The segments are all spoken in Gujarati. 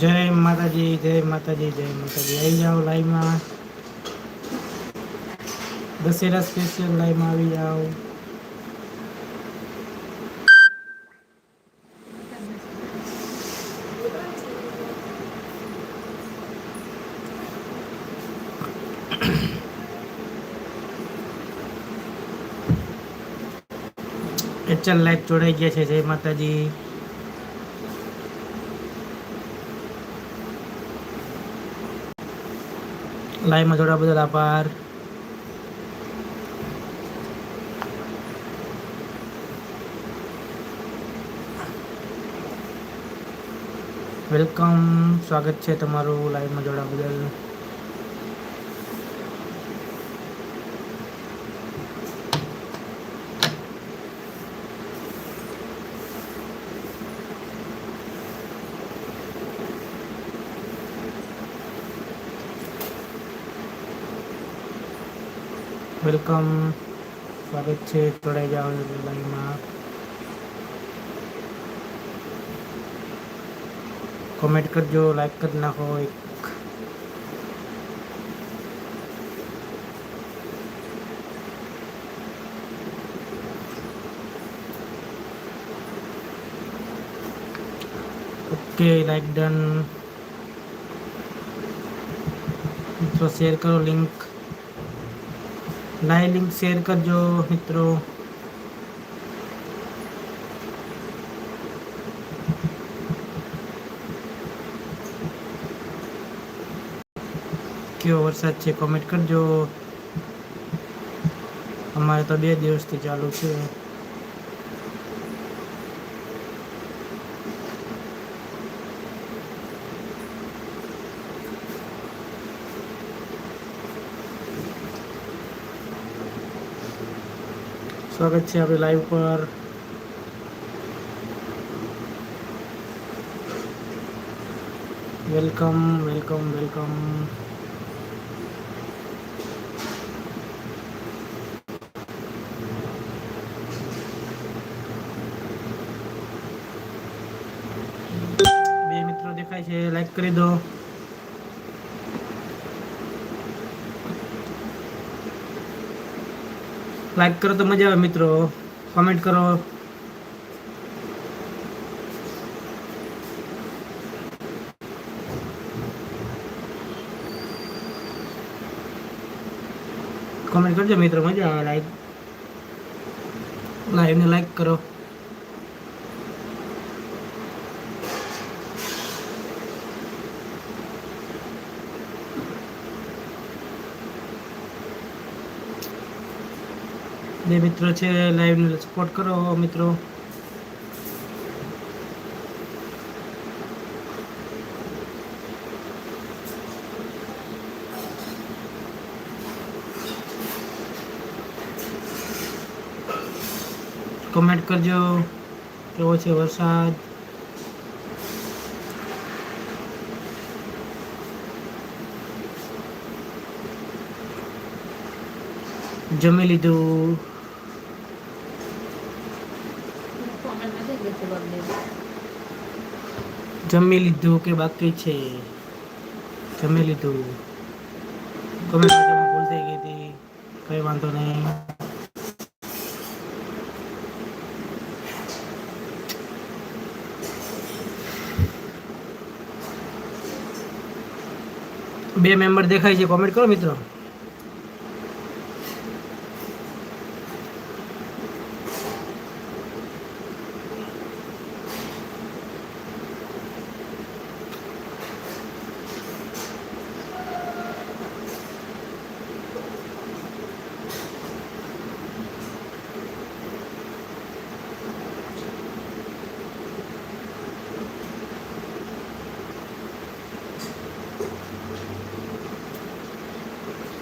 જય માતાજી જય માતાજી જય માતાજી. આવી જાઓ લાઈવમાં. દશેરા સ્પેશિયલ લાઈવમાં આવી જાઓ. એચએલ લાઈવ જોડાઈ ગયા છે. જય માતાજી. લાઈવમાં જોડવા બદલ આભાર. વેલકમ. સ્વાગત છે તમારું લાઈવમાં જોડા બદલ. વેલકમ સ્વાગત છે જોડાઈ જાઓ લાઈવમાં. કોમેન્ટ કરજો લાઈક કરી નાખો એક. ઓકે લાઈક ડન શેર કરો લિંક લાઈવ લિંક શેર કરજો મિત્રો કેવો વરસાદ છે કોમેન્ટ કરજો અમારે તો બે દિવસથી ચાલુ છે સ્વાગત છે આપણે લાઈવ પર વેલકમ વેલકમ વેલકમ બે મિત્રો દેખાય છે લાઈક કરી દો લાઈક કરો તો મજા આવે મિત્રો. કોમેન્ટ કરો. કોમેન્ટ કરજો મિત્રો, મજા આવે લાઈક લાઈવને લાઈક કરો. બે મિત્રો છે લાઈવને સપોર્ટ કરો મિત્રો. કમેન્ટ કરજો કેવો છે વરસાદ? જમી લીધું. જમી લીધું કે બાકી છે? જમી લીધું. કમેન્ટ ભૂલ થઈ ગઈ હતી. કઈ વાંધો નહીં. બે મેમ્બર દેખાય છે. કોમેન્ટ કરો મિત્રો.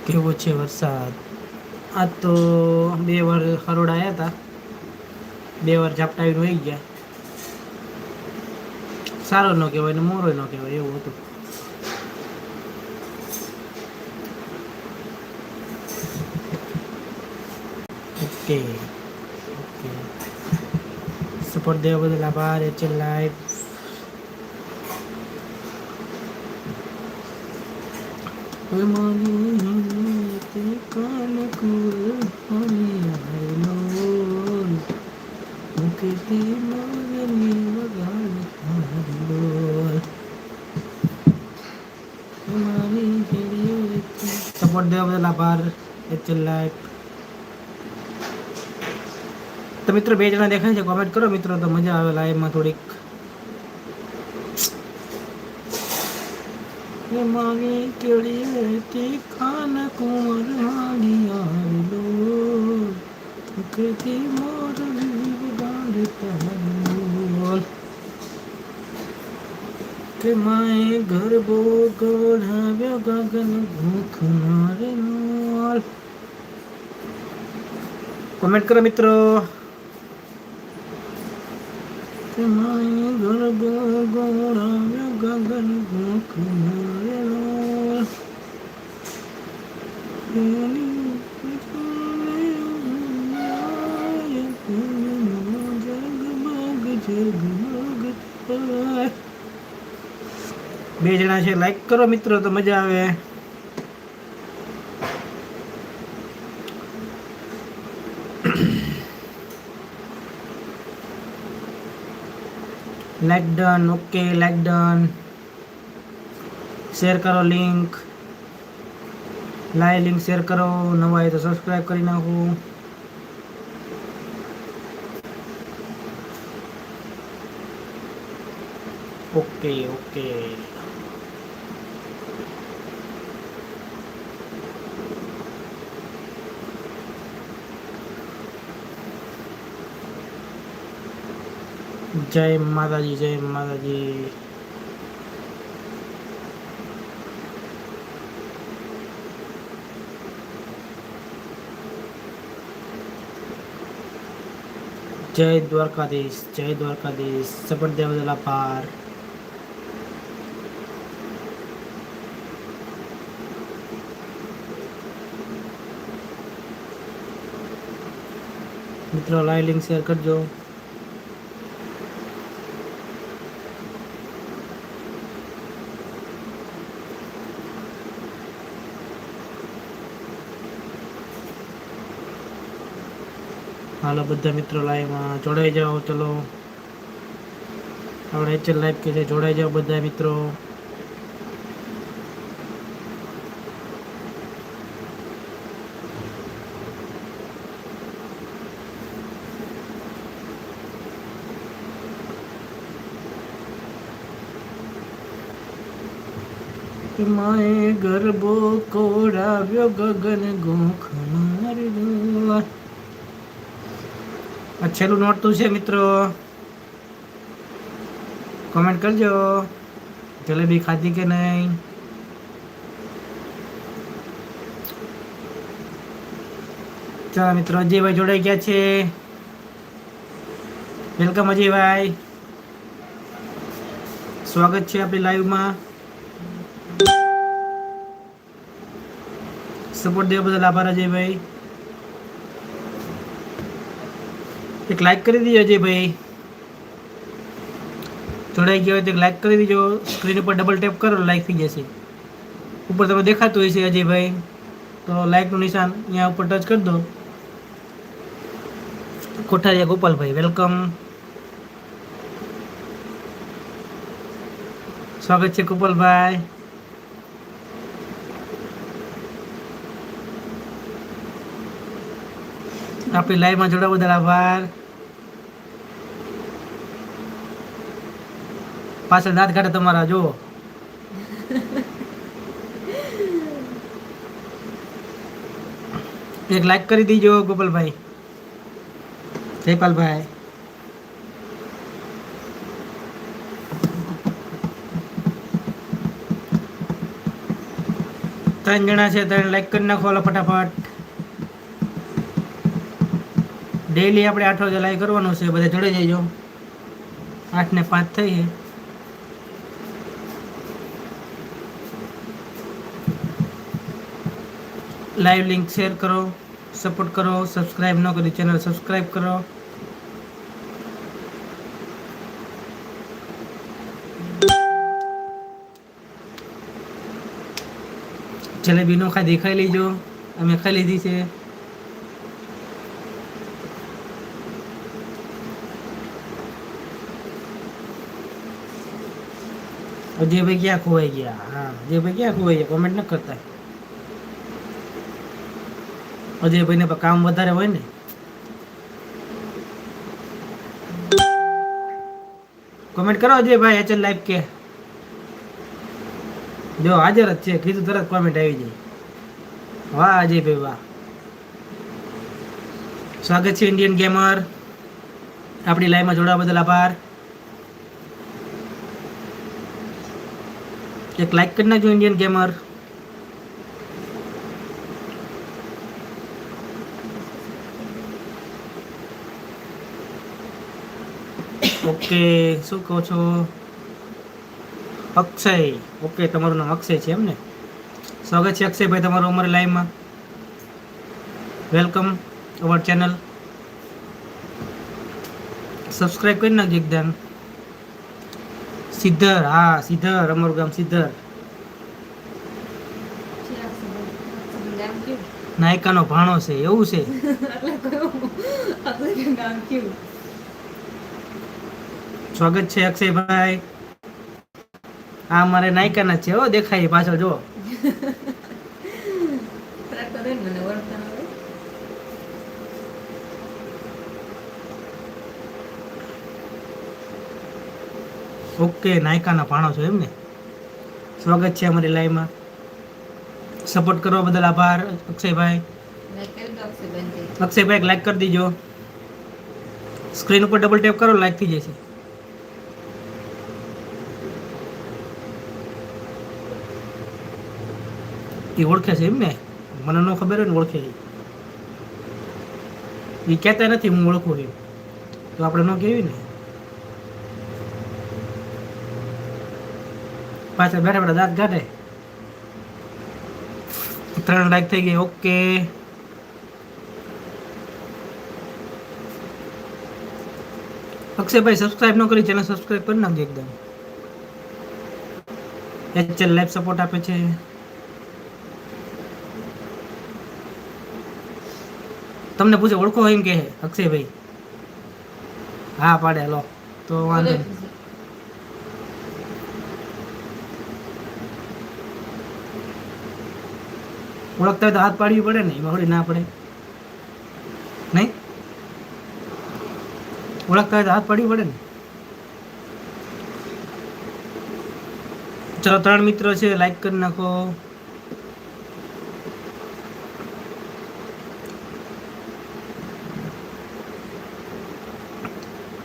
કેવો છે વરસાદ. આજ તો બે વાર હરોડ આવ્યા હતા બે વાર ઝાપટાવીને વહી ગયા. સારો ન કહેવાય ને મોરો ન કહેવાય એવું હતું. Okay okay. સપોર્ટ દેવા બદલ આભાર એચએલ લાઈફ મારી તે કાન કુરહાની આવેલો મુકેતી મોરની વગાડ આવેલો મારી સપોર્ટ દેવા બદલ આભાર એચએલ લાઈટ તો મિત્રો બે જણા દેખાય છે કોમેન્ટ કરો મિત્રો, તો મજા આવે લાઈવમાં થોડીક. મારી કેળી વેતી ખાન કુંવર હાડી આવેલો. મુખથી મોર જીવ ગાંડતા કે માએ ગરબો ગોળાવ્યો ગગન ભૂખ મારે મોલ કોમેન્ટ કરો મિત્રો. કે માએ ગરબો ગોળાવ્યો ગગન ભૂખ મારે મોલ એની જગમગ જગમગ થાય બે જણા છે લાઈક કરો મિત્રો, તો મજા આવે. Like done okay like done share કરો લિંક લાઈ લિંક શેર કરો. નવા હોય તો સબસ્ક્રાઈબ કરી નાખું. ઓકે ઓકે જય માતાજી જય માતાજી. જય દ્વારકાધીશ જય દ્વારકાધીશ સપટ દેવ બદલ મિત્રો લાઈવ લિંક શેર કરજો. હાલો બધા મિત્રો લાઈવમાં જોડાઈ જાઓ, ચલો. આપણે એચએલ લાઈવ કે છે, જોડાઈ જાઓ બધા મિત્રો. માએ ગરબો કોડાવ્યો ગગન ગોખ માર્યો આ છેલ્લું નોટતું છે મિત્રો. કોમેન્ટ કરજો. જલેબી ખાધી કે નહીં? ચાલો મિત્રો, અજયભાઈ જોડાઈ ગયા છે. વેલકમ અજયભાઈ. સ્વાગત છે આપણી લાઈવમાં. સપોર્ટ દેવા બદલ આભાર અજયભાઈ. એક લાઈક કરી દીજો અજયભાઈ જોડાઈ ગયો હોય તો એક લાઈક કરી દીજો સ્ક્રીન ઉપર ડબલ ટેપ કરો લાઈક થઈ જશે ઉપર તમે દેખાતું હોય છે અજયભાઈ તો લાઈકનું નિશાન અહીંયા ઉપર ટચ કરી દો કોઠારિયા ગોપાલભાઈ વેલકમ સ્વાગત છે ગોપાલભાઈ આપણી લાઈવમાં જોડાવા બદલ આભાર. પાછળ દાંત કાઢે તમારા જો એક લાઈક કરી દીજો, ગોપાલભાઈ. જયપાલભાઈ. ત્રણ જણા છે, ત્રણ લાઈક કરી નાખો ફટાફટ. ડેઈલી આપણે આઠ વાગે લાઈવ કરવાનું છે, બધા જોડે જજો આઠ ને પાંચ થઈ છે લાઈવ લિંક શેર કરો સપોર્ટ કરો સબસ્ક્રાઈબ ન કરી ચેનલ સબસ્ક્રાઈબ કરો. જલેબી નો ખાધી ખાઈ લેજો. અમે ખાઈ લીધી છે. અજયભાઈ ક્યાં ખોવાઈ ગયા? હા અજયભાઈ ક્યાં ખોવાઈ ગયા? કોમેન્ટ ન કરતા. અજયભાઈને કામ વધારે હોય ને? કોમેન્ટ કરો અજયભાઈ એચએલ લાઈવ કે. જો, હાજર જ છે. કીધું તરત કોમેન્ટ આવી જાય. વાહ, અજયભાઈ, વાહ. સ્વાગત છે ઇન્ડિયન ગેમર આપણી લાઈવમાં જોડાવા બદલ આભાર. એક લાઈક કરી નાખજો ઇન્ડિયન ગેમર ઓકે શું કહો છો? અક્ષય. ઓકે તમારું નામ અક્ષય છે એમ ને? સ્વાગત છે અક્ષયભાઈ તમારું અમારી લાઈવમાં વેલકમ અવર ચેનલ સબસ્ક્રાઈબ કરી નાખજો એકદમ. સિદ્ધર, હા, સિદ્ધર, અમારું ગામ સિદ્ધર. નાયકાનો ભાણો છે, એવું છે. સ્વાગત છે અક્ષયભાઈ. આ મારે નાયકાના છે હો, દેખાય પાછળ જો ઓકે નાયકાના ભાણો છો એમને? સ્વાગત છે અમારી લાઈવમાં. સપોર્ટ કરવા બદલ આભાર અક્ષયભાઈ. અક્ષયભાઈ લાઈક કરી દીજો. સ્ક્રીન ઉપર ડબલ ટેપ કરો લાઈક થઈ જશે. એ ઓળખે છે એમ ને મને ન ખબર હોય ને ઓળખે એ કહેતા નથી હું ઓળખું એમ તો આપણે ન કહેવી ને? પાછળ બેઠા બેઠા દાંત કાઢે. ત્રણ લાખ થઈ ગઈ ઓકે અક્ષયભાઈ સબસ્ક્રાઇબ ન કરી ચેનલ સબસ્ક્રાઇબ કરી નાખજો એકદમ. એચએલ લાઈવ સપોર્ટ આપે છે. તમને પૂછે ઓળખો એમ કે અક્ષયભાઈ? હા પાડે લો તો વાંધો નહીં ઓળખતા હોય તો હાથ પાડવી પડે ને, એમાં ના પડે. નહીં? ઓળખતા હોય તો હાથ પાડવી પડે ને. ચલો, ત્રણ મિત્રો છે લાઈક કરી નાખો.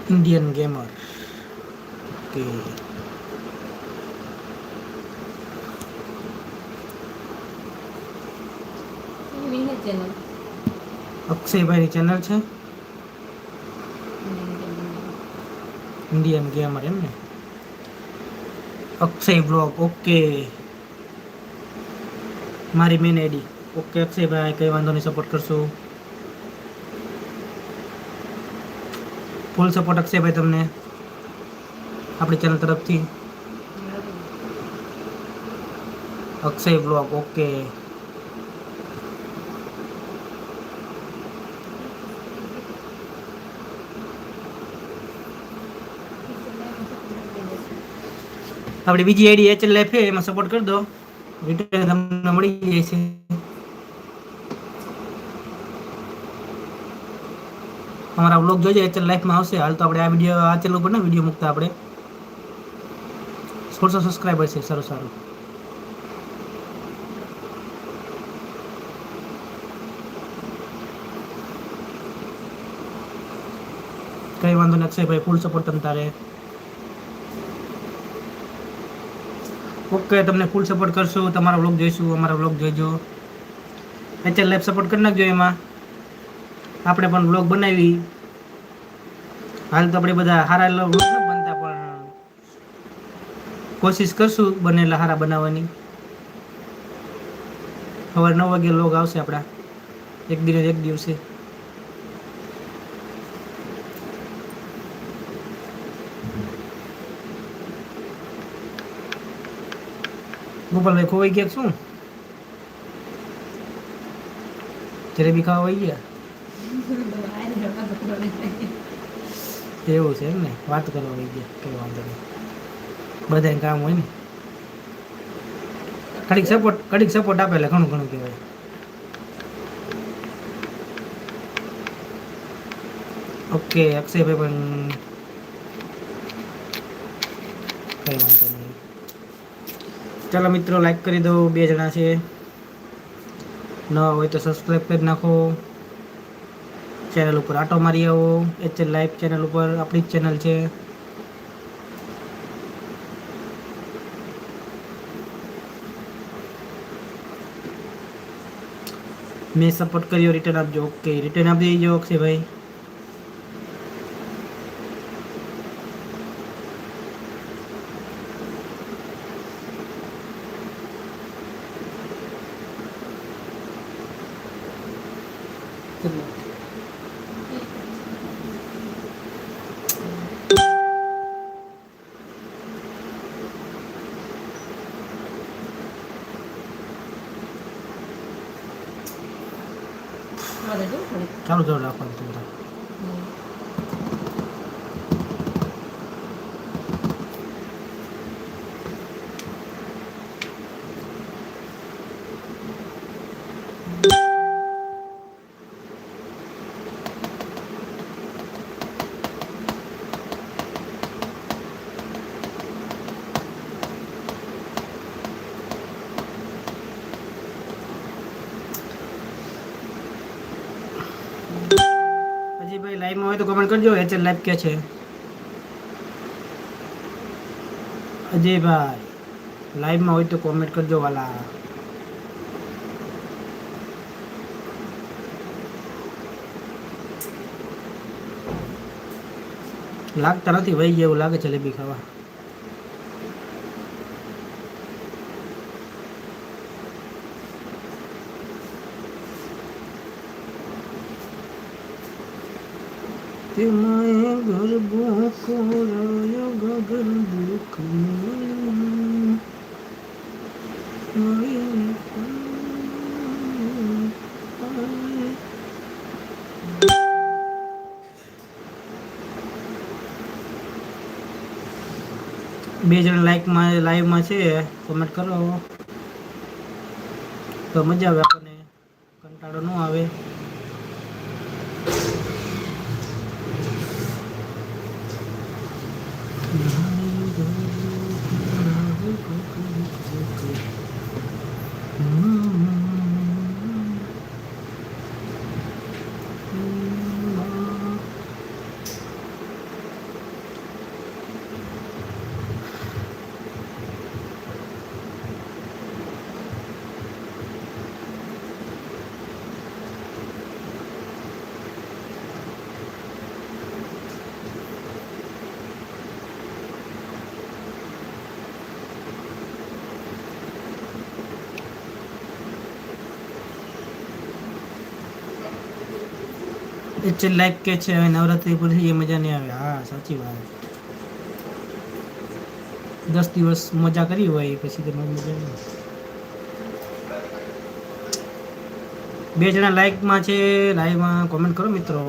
ઇન્ડિયન ગેમર ઓકે અક્ષયભાઈની ચેનલ છે? ઇન્ડિયન ગેમર એમ ને? અક્ષય બ્લોગ ઓકે મારી મેન આઈડી ઓકે અક્ષયભાઈ કઈ વાંધો નહીં સપોર્ટ કરશું. ફૂલ સપોર્ટ અક્ષયભાઈ તમને આપણી ચેનલ તરફથી. અક્ષય બ્લોગ ઓકે આપણી બીજી આઈડી એચએલ લાઈફ એમાં સપોર્ટ કરી દો. રિટર્ન તમને મળી જાય છે. અમારા બ્લોગ જોજો એચએલ લાઈફમાં આવશે. હાલ તો આપણે આ વીડિયો આ ચેનલ ઉપર ને વીડિયો મૂકતા આપણે. સોળસો સબસ્ક્રાઈબર છે, સારું સારું. કઈ વાંધો નથી, ભાઈ ફૂલ સપોર્ટ તમ તારે. ઓકે તમને ફૂલ સપોર્ટ કરશું. તમારો વ્લોગ જોઈશું, અમારા વ્લોગ જોઈજો. એચએલ લાઈફ સપોર્ટ કરી નાખજો એમાં. આપણે પણ વ્લોગ બનાવી. હાલ તો આપણે બધા સારા વ્લોગ નથી બનતા, પણ કોશિશ કરશું બનેલા સારા બનાવવાની. સવારે નવ વાગે વ્લોગ આવશે આપણા. એક દિવસ, એક દિવસે. ગોપાલભાઈ ખોવાઈ ગયા શું? જલેબી ખાવા વહી ગયા? એવું છે એમ ને? વાત કરવા વહી ગયા. કઈ વાંધો નહીં. બધાને કામ હોય ને? કડીક સપોર્ટ કડીક સપોર્ટ આપે એટલે ઘણું ઘણું કહેવાય. ઓકે અક્ષયભાઈ પણ કઈ વાંધો ચાલો મિત્રો લાઈક કરી દો, બે જણા છે. ન હોય તો સબસ્ક્રાઈબ કરી નાખો. ચેનલ ઉપર આટો મારી આવો. એચએલ લાઈવ ચેનલ ઉપર આપણી જ ચેનલ છે. મેં સપોર્ટ કર્યો રિટર્ન આપજો. ઓકે રિટર્ન આપી દેજો, અક્ષયભાઈ ચાલુ ચાલુ રાખવાનું તમારે હજી ભાઈ લાઈવમાં હોય તો કમેન્ટ કરજો એચએલ લાઈવ કે છે. અજયભાઈ લાઈવમાં હોય તો કોમેન્ટ કરજો વાલા. લાગતા નથી, વહી જેવું લાગે છે લેબી ખાવા. તેમાય ગરબો કોરાયો ગગન. બે જણ લાઈકમાં લાઈવમાં છે કોમેન્ટ કરો તો મજા આવે આપણને, કંટાળો ન આવે એટલે લાઈક કે છે, હવે નવરાત્રી પૂરી થઈ મજા નહીં આવે. હા, સાચી વાત. દસ દિવસ મજા કરી હોય પછી તમે મજા નહીં બે જણા લાઈકમાં છે લાઈવમાં કોમેન્ટ કરો મિત્રો.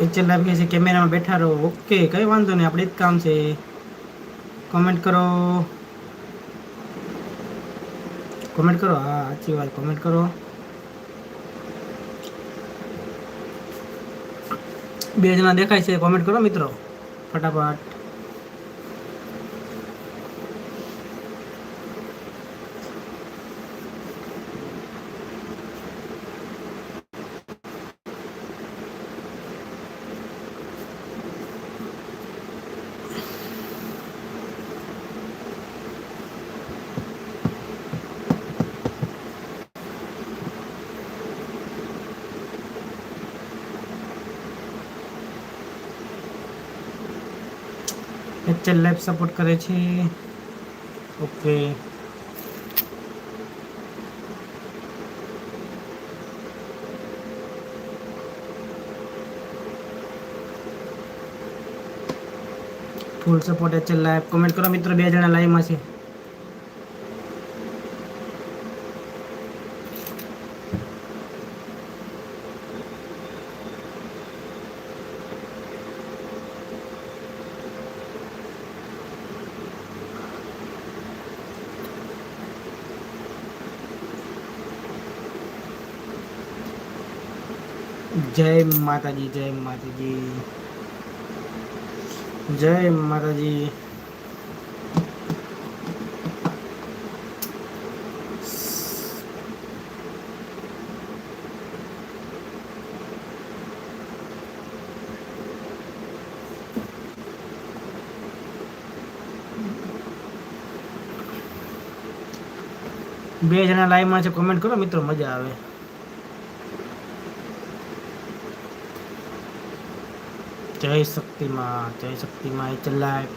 લાઈવ કે છે કેમેરામાં બેઠા રહો. ઓકે કઈ વાંધો નહીં, આપણે જ કામ છે. કોમેન્ટ કરો. કોમેન્ટ કરો? હા, સાચી વાત કોમેન્ટ કરો. બે જણા દેખાય છે કોમેન્ટ કરો મિત્રો. ફટાફટ. એચએલ લાઈફ સપોર્ટ કરે છે. Okay full support HL live comment કરો મિત્રો, બે જણા લાઈવમાં છે. જય માતાજી જય માતાજી જય માતાજી બે જણા લાઈવમાં છે કોમેન્ટ કરો, મિત્રો, મજા આવે. જય શક્તિમાં જય શક્તિમાં એ ચલાય.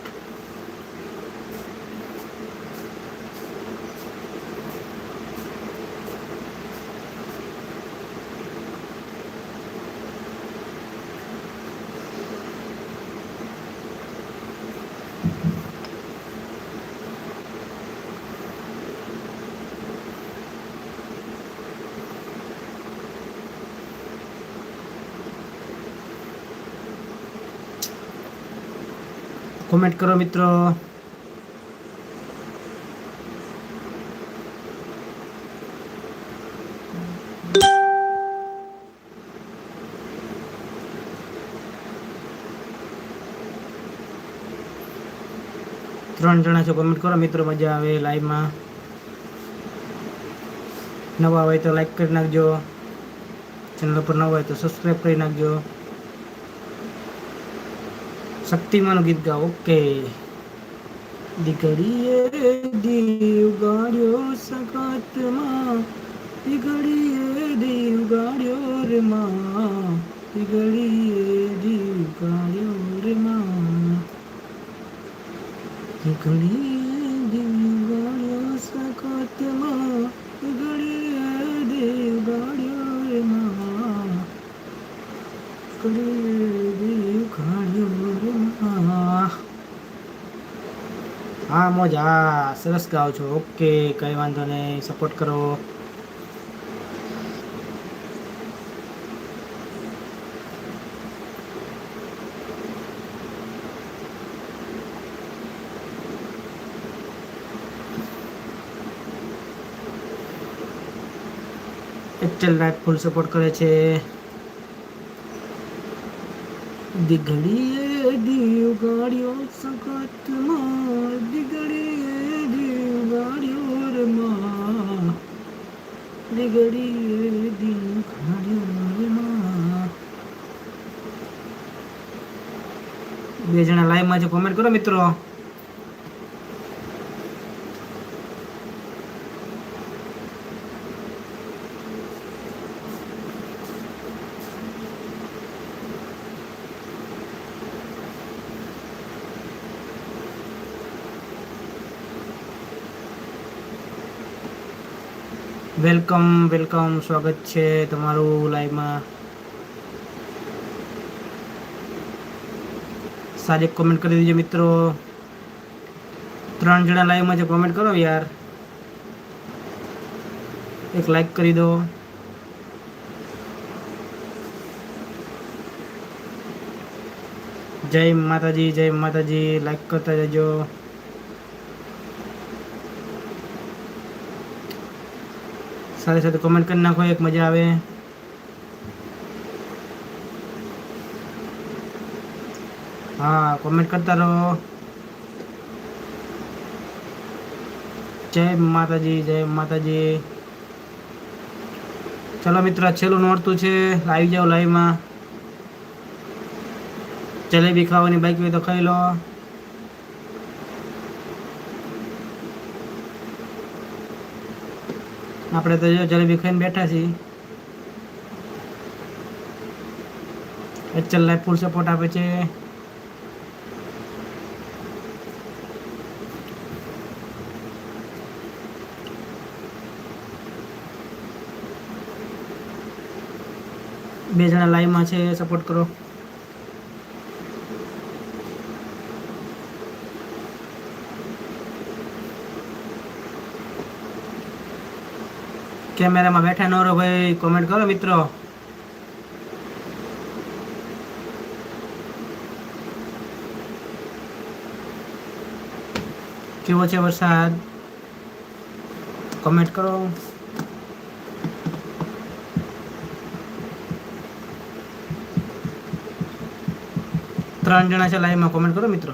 કોમેન્ટ કરો મિત્રો. ત્રણ જણા છો કોમેન્ટ કરો. મિત્રો, મજા આવે લાઈવમાં નવા હોય તો લાઈક કરી નાખજો. ચેનલ પર નવા હોય તો સબસ્ક્રાઈબ કરી નાખજો. શક્તિમાનું ગીત ગા ઓકે. દીકરીએ દીવ ગાડ્યો સકાતમાં દીકરીએ દીવ ગાડ્યો રે માં. દીકરીએ દીવ ગાડ્યો રે માં. દીકરીએ દીવ ગાડ્યો સકાતમાં દીકરીએ દીવ ગાડ્યો રે માં દીકરીએ દીવ ગાડ્યો રે માં હા મોજ હા, સરસ ગાઓ છો. ઓકે કઈ વાંધો નહીં. સપોર્ટ કરો. એચએલ લાઈફ ફૂલ સપોર્ટ કરે છે. દીઘડીએ દીવ ગાડ્યો સખતમાં દીઘડીએ દીવ ગાડ્યો રે માં દીઘડીએ દીવ ગાડ્યો રે માં બે જણા લાઈવમાં છે કોમેન્ટ કરો મિત્રો. વેલકમ વેલકમ, સ્વાગત છે તમારું લાઈવમાં. સારી કોમેન્ટ કરી દીજો મિત્રો. ત્રણ જણા લાઈવમાં જે કોમેન્ટ કરો યાર. એક લાઈક કરી દો. જય માતાજી જય માતાજી લાઈક કરતા જજો. સાથે સાથે કોમેન્ટ કરી નાખો, એક મજા આવે. હા કોમેન્ટ કરતા રહો. જય માતાજી જય માતાજી. ચલો મિત્રો છેલ્લું નોરતું છે. આવી જાઓ લાઈવમાં જલેબી ખાવાની બાઈક હોય તો ખાઈ લો. આપણે તો જલેબી ખાઈને બેઠા છીએ. એચએલ લાઈફ ફૂલ સપોર્ટ આપે છે. બે જણા લાઈવમાં છે સપોર્ટ કરો. કેમેરામાં બેઠા ન રહો ભાઈ કોમેન્ટ કરો મિત્રો. કેવો છે વરસાદ? કમેન્ટ કરો. ત્રણ જણા છે લાઈવમાં કોમેન્ટ કરો મિત્રો.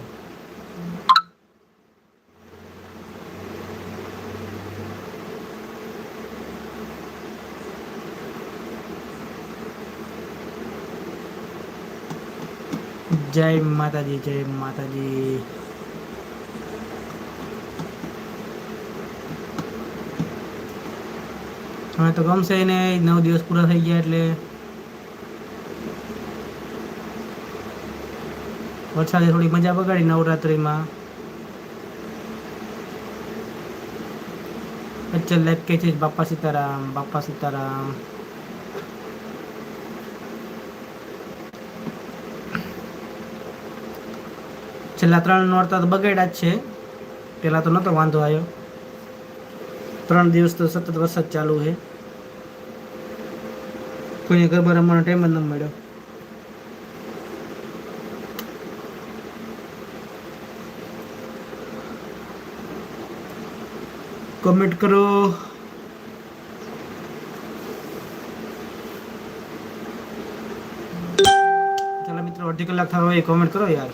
જય માતાજી જય માતાજી. હવે તો ગમશે ને નવ દિવસ પૂરા થઈ ગયા એટલે. વરસાદે થોડી મજા બગાડી નવરાત્રિમાં. અચ્છા, લાઈફ કે છે બાપા સીતારામ બાપા સીતારામ. છેલ્લા ત્રણ નોરતા તો બગાડ્યા જ છે. પહેલાં તો નહોતો વાંધો આવ્યો. ત્રણ દિવસ તો સતત વરસાદ ચાલુ છે. કોઈને ગરબા રમવાનો ટાઈમ જ ન મળ્યો. કમેન્ટ કરો. ચાલો મિત્રો, અડધી કલાક થવા હોય કોમેન્ટ કરો યાર.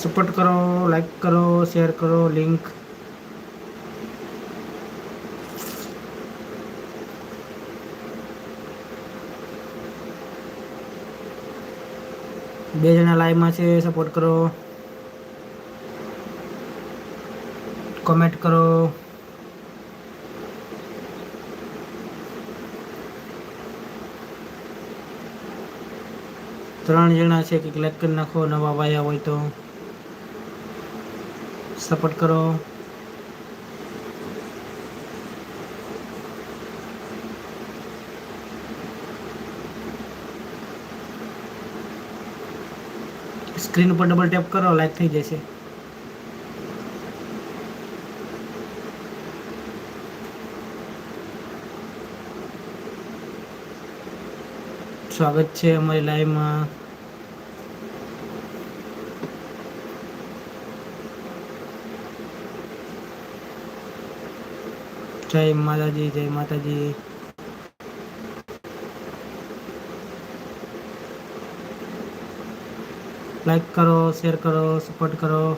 સપોર્ટ કરો લાઈક કરો શેર કરો લિંક બે જણા લાઈવમાં છે સપોર્ટ કરો. કોમેન્ટ કરો. ત્રણ જણા છે કે ક્લિક કરી નાખો, નવા વાયા હોય તો. સપોર્ટ કરો. સ્ક્રીન ઉપર ડબલ ટેપ કરો લાઈક થઈ જશે. સ્વાગત છે અમારી લાઈવમાં જય માતાજી જય માતાજી. લાઈક કરો શેર કરો સપોર્ટ કરો.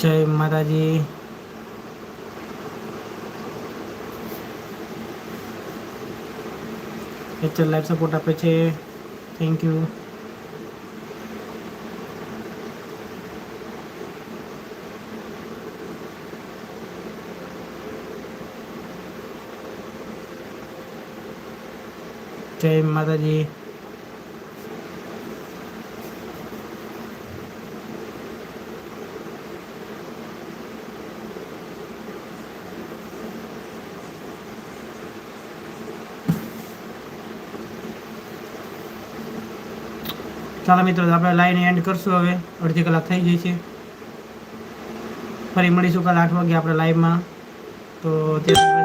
જય માતાજી. એચએલ લાઈવ સપોર્ટ આપે છે. થેન્ક યુ જય માતાજી ચાલો મિત્રો આપણે લાઈન એન્ડ કરશું હવે. અડધી કલાક થઈ ગઈ છે. ફરી મળીશું કાલે આઠ વાગે આપણે લાઈવમાં તો ત્યાં